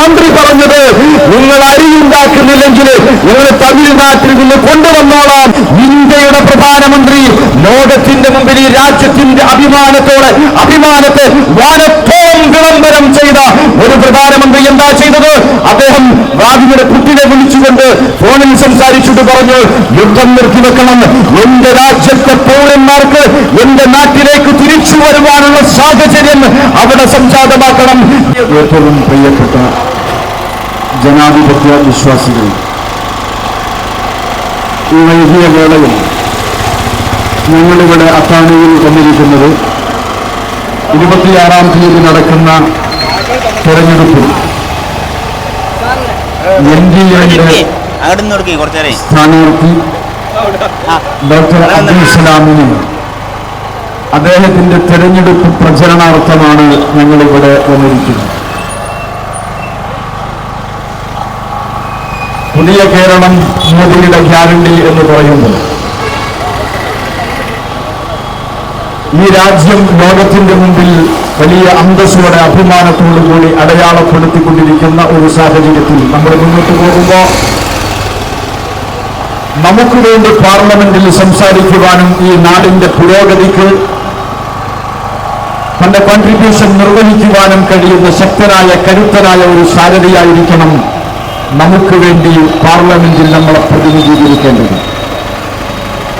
മന്ത്രി പറഞ്ഞത് നിങ്ങൾ അരിയുണ്ടാക്കുന്നില്ലെങ്കിൽ നിങ്ങൾ തമിഴ്നാട്ടിൽ നിന്ന് കൊണ്ടുവന്നോളാം. ഇന്ത്യയുടെ പ്രധാനമന്ത്രി ലോകത്തിന്റെ മുമ്പിൽ ഈ രാജ്യത്തിന്റെ അഭിമാനത്തോടെ അഭിമാനത്തെ വാനത്തോളം വിളംബരം ചെയ്ത ഒരു പ്രധാനമന്ത്രി എന്താ ചെയ്തത്? അദ്ദേഹം വ്ളാദിമിർ കുട്ടിനെ വിളിച്ചുകൊണ്ട് ഫോണിൽ സംസാരിച്ചിട്ട് പറഞ്ഞു യുദ്ധം നിർത്തിവെക്കണം. എന്റെ രാജ്യത്തെ പൗരന്മാർക്ക് എന്റെ നാട്ടിലേക്ക് തിരിച്ചു വരുവാനുള്ള സാഹചര്യം അവിടെ സംജാതമാക്കണം. ഏറ്റവും പ്രിയപ്പെട്ട ജനാധിപത്യ വിശ്വാസികൾ ഈ വൈകിയ വേളയിൽ ഞങ്ങളിവിടെ അത്താണിയിൽ വന്നിരിക്കുന്നത് ഇരുപത്തിയാറാം തീയതി നടക്കുന്ന തെരഞ്ഞെടുപ്പിൽ എൻ ഡി എയുടെ സ്ഥാനാർത്ഥി ഡോക്ടർ അബ്ദുൽ സലാമിന് അദ്ദേഹത്തിന്റെ തെരഞ്ഞെടുപ്പ് പ്രചരണാർത്ഥമാണ് ഞങ്ങളിവിടെ വന്നിരിക്കുന്നത്. പുതിയ കേരളം മോദിയുടെ ഗ്യാരണ്ടി എന്ന് പറയുമ്പോൾ ഈ രാജ്യം ലോകത്തിന്റെ മുമ്പിൽ വലിയ അന്തസ്സോടെ അഭിമാനത്തോടു കൂടി അടയാളപ്പെടുത്തിക്കൊണ്ടിരിക്കുന്ന ഒരു സാഹചര്യത്തിൽ നമ്മൾ മുന്നോട്ട് പോകുമ്പോൾ നമുക്ക് വേണ്ടി പാർലമെന്റിൽ സംസാരിക്കുവാനും ഈ നാടിന്റെ പുരോഗതിക്ക് തന്റെ കോൺട്രിബ്യൂഷൻ നിർവഹിക്കുവാനും കഴിയുന്ന ശക്തനായ കരുത്തനായ ഒരു സാരഥിയായിരിക്കണം നമുക്ക് വേണ്ടി പാർലമെന്റിൽ നമ്മളെ പ്രതിനിധീകരിക്കേണ്ടത്.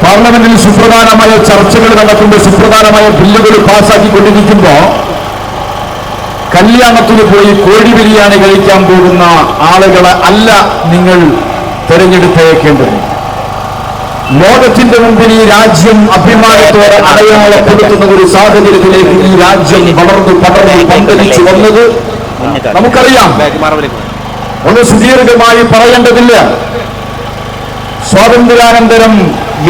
പാർലമെന്റിൽ സുപ്രധാനമായ ചർച്ചകൾ നടക്കുമ്പോൾ സുപ്രധാനമായ ബില്ലുകൾ പാസ്സാക്കിക്കൊണ്ടിരിക്കുമ്പോൾ കല്യാണത്തിന് പോയി കോഴി ബിരിയാണി കഴിക്കാൻ പോകുന്ന ആളുകളെ അല്ല നിങ്ങൾ തെരഞ്ഞെടുത്തേക്കേണ്ടത്. ലോകത്തിന്റെ മുമ്പിൽ ഈ രാജ്യം അഭിമാനത്തോടെ അടയാളപ്പെടുത്തുന്ന ഒരു സാഹചര്യത്തിലേക്ക് ഈ രാജ്യം വളർന്നു പടർന്നു പന്തലിച്ചു വന്നത് നമുക്കറിയാം. ഒന്ന് സുദീർഘമായി പറയേണ്ടതില്ല. സ്വാതന്ത്ര്യാനന്തരം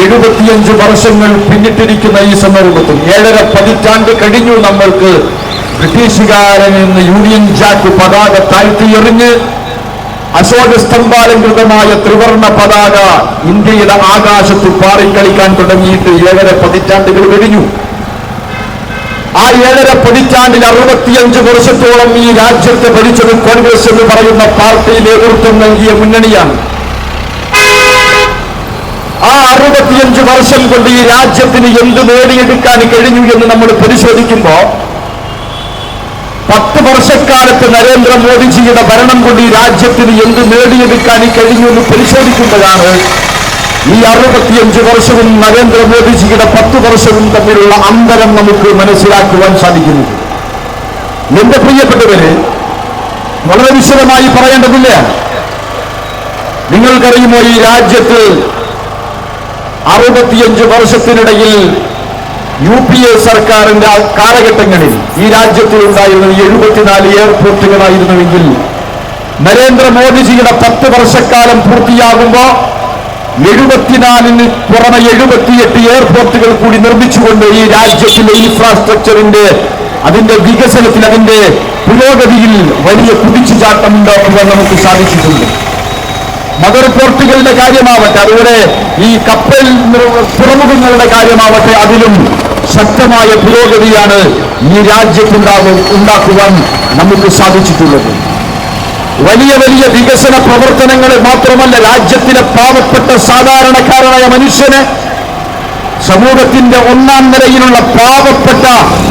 എഴുപത്തിയഞ്ച് വർഷങ്ങൾ പിന്നിട്ടിരിക്കുന്ന ഈ സന്ദർഭത്തിൽ ഏഴര പതിറ്റാണ്ട് കഴിഞ്ഞു നമ്മൾക്ക് ബ്രിട്ടീഷുകാരിൽ നിന്ന് യൂണിയൻ ജാക്ക് പതാക താഴ്ത്തിയെറിഞ്ഞ് അശോക സ്തംഭാലങ്കൃതമായ ത്രിവർണ പതാക ഇന്ത്യയുടെ ആകാശത്ത് പാറിക്കളിക്കാൻ തുടങ്ങിയിട്ട് ഏഴര പതിറ്റാണ്ടുകൾ കഴിഞ്ഞു. ആ ഏഴര പതിറ്റാണ്ടിൽ അറുപത്തിയഞ്ച് വർഷത്തോളം ഈ രാജ്യത്തെ ഭരിച്ചത് കോൺഗ്രസ് എന്ന് പറയുന്ന പാർട്ടി നേതൃത്വം നൽകിയ മുന്നണിയാണ്. ആ അറുപത്തിയഞ്ച് വർഷം കൊണ്ട് ഈ രാജ്യത്തിന് എന്ത് നേടിയെടുക്കാൻ കഴിഞ്ഞു എന്ന് നമ്മൾ പരിശോധിക്കുമ്പോൾ പത്ത് വർഷക്കാലത്ത് നരേന്ദ്രമോദിജിയുടെ ഭരണം കൊണ്ട് ഈ രാജ്യത്തിന് എന്ത് നേടിയെടുക്കാൻ ഈ കഴിഞ്ഞു എന്ന് പരിശോധിക്കുമ്പോഴാണ് ഈ അറുപത്തിയഞ്ച് വർഷവും നരേന്ദ്രമോദിജിയുടെ പത്ത് വർഷവും തമ്മിലുള്ള അന്തരം നമുക്ക് മനസ്സിലാക്കുവാൻ സാധിക്കുന്നു. എന്റെ പ്രിയപ്പെട്ടവര് വളരെ വിശദമായി പറയേണ്ടതില്ല. നിങ്ങൾക്കറിയുമോ ഈ രാജ്യത്ത് അറുപത്തിയഞ്ച് വർഷത്തിനിടയിൽ യു പി എ സർക്കാരിന്റെ കാലഘട്ടങ്ങളിൽ ഈ രാജ്യത്തിൽ ഉണ്ടായിരുന്നത് എഴുപത്തിനാല് എയർപോർട്ടുകളായിരുന്നുവെങ്കിൽ നരേന്ദ്രമോദിജിയുടെ പത്ത് വർഷക്കാലം പൂർത്തിയാകുമ്പോൾ എഴുപത്തിനാലിന് പുറമെ എഴുപത്തിയെട്ട് എയർപോർട്ടുകൾ കൂടി നിർമ്മിച്ചുകൊണ്ട് ഈ രാജ്യത്തിലെ ഇൻഫ്രാസ്ട്രക്ചറിന്റെ അതിന്റെ വികസനത്തിൽ അതിന്റെ പുരോഗതിയിൽ വലിയ കുതിച്ചുചാട്ടം ഉണ്ടാക്കുവാൻ നമുക്ക് സാധിച്ചിട്ടുണ്ട്. മദർ പോർട്ടുകളുടെ കാര്യമാവട്ടെ അതുപോലെ ഈ കപ്പൽ തുറമുഖങ്ങളുടെ കാര്യമാവട്ടെ അതിലും ശക്തമായ പുരോഗതിയാണ് ഈ രാജ്യത്തുണ്ടാകും ഉണ്ടാക്കുവാൻ നമുക്ക് സാധിച്ചിട്ടുള്ളത്. വലിയ വലിയ വികസന പ്രവർത്തനങ്ങൾ മാത്രമല്ല രാജ്യത്തിലെ പാവപ്പെട്ട സാധാരണക്കാരനായ മനുഷ്യന് സമൂഹത്തിന്റെ ഒന്നാം നിലയിലുള്ള പാവപ്പെട്ട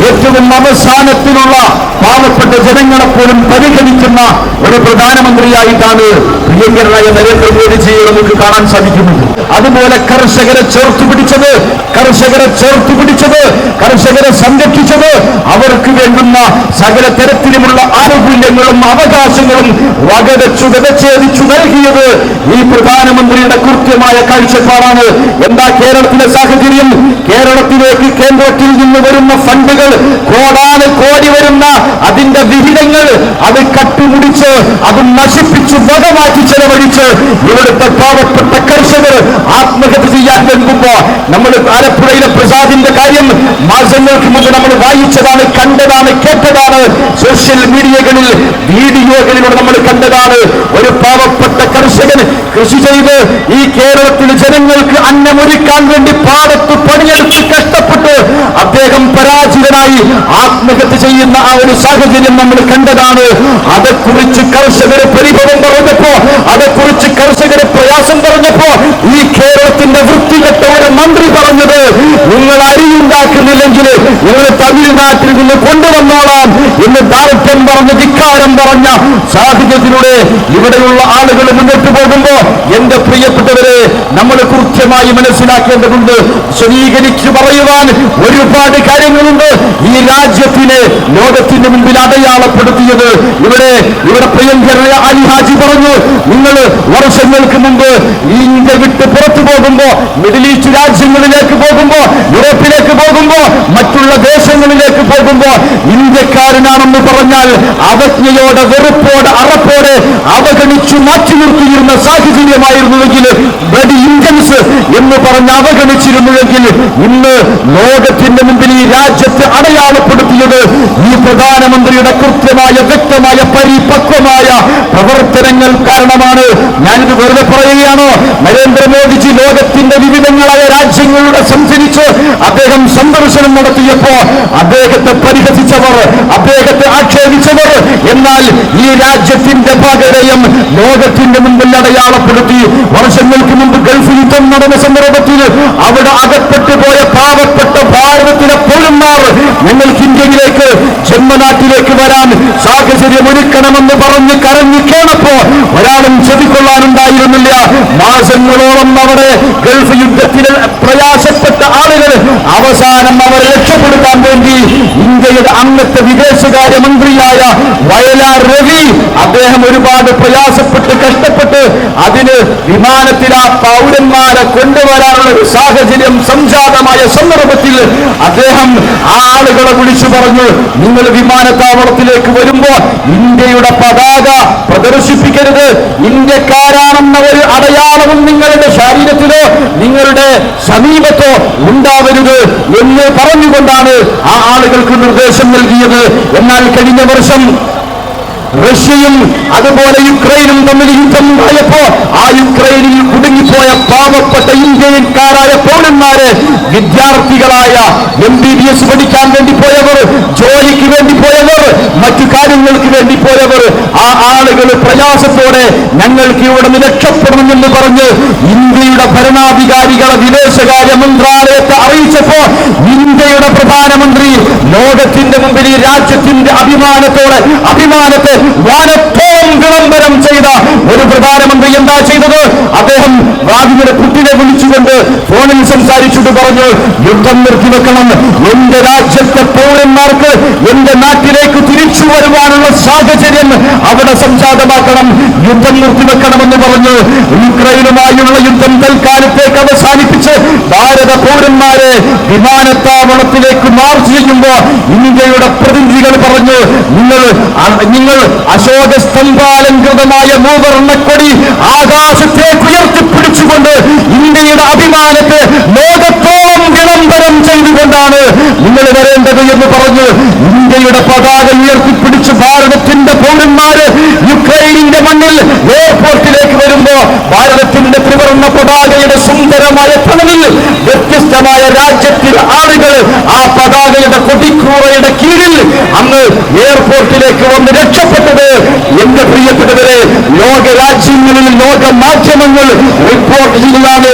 ഏറ്റവും അവസാനത്തിലുള്ള പാവപ്പെട്ട ജനങ്ങളെ പോലും പരിഗണിക്കുന്ന ഒരു പ്രധാനമന്ത്രിയായിട്ടാണ് പ്രിയങ്കരനായ നരേന്ദ്രമോദിജിയെ നമുക്ക് കാണാൻ സാധിക്കുന്നത്. അതുപോലെ കർഷകരെ ചേർത്ത് പിടിച്ചത് കർഷകരെ ചേർത്ത് പിടിച്ചത് കർഷകരെ സംരക്ഷിച്ചത് അവർക്ക് വേണ്ടുന്ന സകല തരത്തിലുമുള്ള ആനുകൂല്യങ്ങളും അവകാശങ്ങളും വകവെച്ചു വ്യവച്ഛേദിച്ചു നൽകിയത് ഈ പ്രധാനമന്ത്രിയുടെ കൃത്യമായ കാഴ്ചപ്പാടാണ്. എന്താ കേരളത്തിലെ സാഹചര്യം? കേരളത്തിലേക്ക് കേന്ദ്രത്തിൽ നിന്ന് വരുന്ന ഫണ്ടുകൾ കോടാന് കോടി വരുന്ന അതിന്റെ വിഹിതങ്ങൾ അത് കട്ടുമുടിച്ച് അത് നശിപ്പിച്ച് വകമാറ്റി ചെലവഴിച്ച് ഇവിടുത്തെ പാവപ്പെട്ട കർഷകർ ആത്മഹത്യ ചെയ്യാൻ നൽകുമ്പോ നമ്മൾ ആലപ്പുഴയിലെ പ്രസാദിന്റെ കാര്യം മാസങ്ങൾക്ക് മുമ്പ് നമ്മൾ വായിച്ചതാണ് കണ്ടതാണ് കേട്ടതാണ്. സോഷ്യൽ മീഡിയകളിൽ വീഡിയോകളിലൂടെ നമ്മൾ കണ്ടതാണ്. ഒരു പാവപ്പെട്ട കർഷകൻ കൃഷി ചെയ്ത് ഈ കേരളത്തിലെ ജനങ്ങൾക്ക് അന്നമൊരുക്കാൻ വേണ്ടി പാടത്ത് പണിയെടുത്ത് കഷ്ടപ്പെട്ട് അദ്ദേഹം പരാജിതനായി ആത്മഹത്യ ചെയ്യുന്ന ആ ഒരു സാഹചര്യം നമ്മൾ കണ്ടതാണ്. അതേക്കുറിച്ച് കർഷകര് പരിഭവം പറഞ്ഞപ്പോ അതേക്കുറിച്ച് കർഷകര് പ്രയാസം പറഞ്ഞപ്പോ ഈ കേരളത്തിന്റെ വൃത്തികെട്ട ഒരു മന്ത്രി പറഞ്ഞത് നിങ്ങൾ അരിയുണ്ടാക്കുന്നില്ലെങ്കിൽ നിങ്ങൾ തമിഴ്നാട്ടിൽ നിന്ന് കൊണ്ടുവന്നോളാം എന്ന് ദാർഢ്യം പറഞ്ഞ് ധിക്കാരം പറഞ്ഞ സാഹചര്യത്തിലൂടെ ഇവിടെയുള്ള ആളുകൾ മുന്നോട്ട് പോകുമ്പോ എന്റെ പ്രിയപ്പെട്ടവരെ നമ്മൾ കൃത്യമായി മനസ്സിലാക്കേണ്ടതുണ്ട് സ്വീകരിച്ചു പറയുവാൻ ഒരുപാട് കാര്യങ്ങളുണ്ട്. ഈ രാജ്യത്തിനെ ലോകത്തിന്റെ മുമ്പിൽ അടയാളപ്പെടുത്തിയത് ഇവിടെ ഇവിടെ പ്രിയങ്കരായ അലി ഹാജി പറഞ്ഞു നിങ്ങൾ വർഷങ്ങൾക്ക് മുമ്പ് ഇന്ത്യ വിട്ട് പുറത്തു പോകുമ്പോ മിഡിൽ ഈസ്റ്റ് രാജ്യങ്ങളിലേക്ക് പോകുമ്പോ യൂറോപ്പിലേക്ക് പോകുമ്പോ മറ്റുള്ള ദേശങ്ങളിലേക്ക് പോകുമ്പോ ഇന്ത്യക്കാരനാണെന്ന് പറഞ്ഞാൽ അവജ്ഞയോടെ വെറുപ്പോടെ അറപ്പോടെ അവഗണിച്ചു മാറ്റി നിർത്തിയിരുന്ന സാഹചര്യമായിരുന്നുവെങ്കിൽ ബ്ലഡി ഇന്ത്യൻസ് എന്ന് പറഞ്ഞ് അവഗണിച്ചിരുന്നുവെങ്കിൽ ഇന്ന് ലോകത്തിന്റെ മുമ്പിൽ ഈ രാജ്യത്തെ അടയാളപ്പെടുത്തിയത് ഈ പ്രധാനമന്ത്രിയുടെ കൃത്യമായ വ്യക്തമായ പരിപക്വമായ പ്രവർത്തനങ്ങൾ കാരണമാണ്. ഞാനിത് വെറുതെ പറയുകയാണോ. നരേന്ദ്രമോദിജി ലോകത്തിന്റെ വിവിധങ്ങളായ രാജ്യങ്ങളുടെ സഞ്ചരിച്ച് അദ്ദേഹം സന്ദർശനം നടത്തിയപ്പോ അദ്ദേഹത്തെ പരിഹസിച്ചവർ അദ്ദേഹത്തെ ആക്ഷേപിച്ചവർ എന്നാൽ ഈ രാജ്യത്തിന്റെ പകരയും ലോകത്തിന്റെ മുമ്പിൽ അടയാളപ്പെടുത്തി വർഷങ്ങൾക്ക് മുമ്പ് ഗൾഫ് യുദ്ധം നടന്ന സന്ദർഭത്തിൽ അവിടെ അകപ്പെട്ടു പോയ പാവപ്പെട്ട ഭാരതത്തിലെ പൗരന്മാർ ഞങ്ങൾക്ക് ഇന്ത്യയിലേക്ക് ജന്മനാട്ടിലേക്ക് വരാൻ സാഹചര്യം ഒരുക്കണമെന്ന് പറഞ്ഞ് കരഞ്ഞു കേണപ്പോ ഒരാളും ചെവിക്കൊള്ളാനുണ്ടായിരുന്നില്ല. മാസങ്ങളോളം അവിടെ ഗൾഫ് യുദ്ധത്തിൽ പ്രയാസപ്പെട്ട ആളുകൾ അവസാനം അവരെ രക്ഷപ്പെടുത്താൻ വേണ്ടി ഇന്ത്യയുടെ അന്നത്തെ വിദേശകാര്യമന്ത്രിയായ വയലാർ രവി അദ്ദേഹം ഒരുപാട് പ്രയാസപ്പെട്ട് കഷ്ടപ്പെട്ട് അതിന് വിമാനത്തിൽ ആ പൗരന്മാരെ കൊണ്ടുവരാനുള്ള ഒരു സാഹചര്യം സംജാതമായ സന്ദർഭത്തിൽ അദ്ദേഹം ആളുകളെ വിളിച്ചു പറഞ്ഞു നിങ്ങൾ വിമാനത്താവളത്തിലേക്ക് വരുമ്പോൾ ഇന്ത്യയുടെ പതാക പ്രദർശിപ്പിക്കരുത്. ഇന്ത്യക്കാരാണെന്ന ഒരു അടയാളവും നിങ്ങളുടെ ശരീരത്തിലോ നിങ്ങളുടെ സമീപത്തോ ഉണ്ടാവരുത് എന്ന് പറഞ്ഞുകൊണ്ടാണ് ആ ആളുകൾക്ക് നിർദ്ദേശം നൽകിയത്. എന്നാൽ കഴിഞ്ഞ വർഷം റഷ്യയും അതുപോലെ യുക്രൈനും തമ്മിൽ യുദ്ധം ഉണ്ടായപ്പോ ആ യുക്രൈനിൽ കുടുങ്ങിപ്പോയ പാവപ്പെട്ട ഇന്ത്യക്കാരായ പൗരന്മാര് വിദ്യാർത്ഥികളായ എം ബി ബി എസ് പഠിക്കാൻ വേണ്ടി പോയവർ ജോലിക്ക് വേണ്ടി പോയവർ കാര്യങ്ങൾക്ക് വേണ്ടി പോയവർ ആ ആളുകൾ പ്രയാസത്തോടെ ഞങ്ങൾക്ക് ഇവിടെ നിന്ന് രക്ഷപ്പെടണമെന്ന് പറഞ്ഞ് ഇന്ത്യയുടെ ഭരണാധികാരികളെ വിദേശകാര്യ മന്ത്രാലയത്തെ അറിയിച്ചപ്പോ ഇന്ത്യയുടെ പ്രധാനമന്ത്രി ലോകത്തിന്റെ മുമ്പിൽ ഈ രാജ്യത്തിന്റെ അഭിമാനത്തോടെ അഭിമാനത്തെ വാനത്തോളം വിളംബരം ചെയ്ത ഒരു പ്രധാനമന്ത്രി എന്താ ചെയ്തത്? അദ്ദേഹം വ്ളാദിമിർ പുട്ടിനെ വിളിച്ചുകൊണ്ട് ഫോണിൽ സംസാരിച്ചിട്ട് പറഞ്ഞു യുദ്ധം നിർത്തിവെക്കണം. എന്റെ രാജ്യത്തെ പൗരന്മാർക്ക് എന്റെ നാട്ടിലേക്ക് തിരിച്ചു വരുവാനുള്ള സാഹചര്യം അവിടെ സംജാതമാക്കണം. യുദ്ധം നിർത്തിവെക്കണമെന്ന് പറഞ്ഞ്. യുക്രൈനുമായുള്ള യുദ്ധം തൽക്കാലത്തേക്ക് അവസാനിപ്പിച്ച് ഭാരത പൗരന്മാരെ വിമാനത്താവളത്തിലേക്ക് മാർച്ച് ചെയ്യുമ്പോ ഇന്ത്യയുടെ പ്രതിനിധികൾ പറഞ്ഞു നിങ്ങൾ നിങ്ങൾ അശോക സ്തംഭാലങ്കൃതമായ മൂവർണക്കൊടി ആകാശത്തേക്ക് ഉയർത്തിപ്പിടിച്ചുകൊണ്ട് ഇന്ത്യയുടെ അഭിമാനത്തെ ലോകത്തോളം വിളംബരം ചെയ്തുകൊണ്ടാണ് നിങ്ങൾ വരേണ്ടത് എന്ന് പറഞ്ഞു ഇന്ത്യയുടെ പതാക ഉയർത്തിപ്പിടിച്ച് ഭാരതത്തിന്റെ പൗരന്മാര് യുക്രൈനിന്റെ മണ്ണിൽ എയർപോർട്ടിലേക്ക് വരുമ്പോ ഭാരതത്തിന്റെ ത്രിവർണ പതാകയുടെ സുന്ദരമായ തണലിൽ വ്യത്യസ്തമായ രാജ്യത്തിൽ ആളുകൾ ആ പതാകയുടെ കൊടിക്കൂറയുടെ കീഴിൽ അന്ന് എയർപോർട്ടിലേക്ക് വന്ന് രക്ഷപ്പെട്ടത്. എന്റെ പ്രിയപ്പെട്ടവരെ ലോക രാജ്യങ്ങളിൽ ലോക മാധ്യമങ്ങൾ റിപ്പോർട്ട് ചെയ്തതാണ്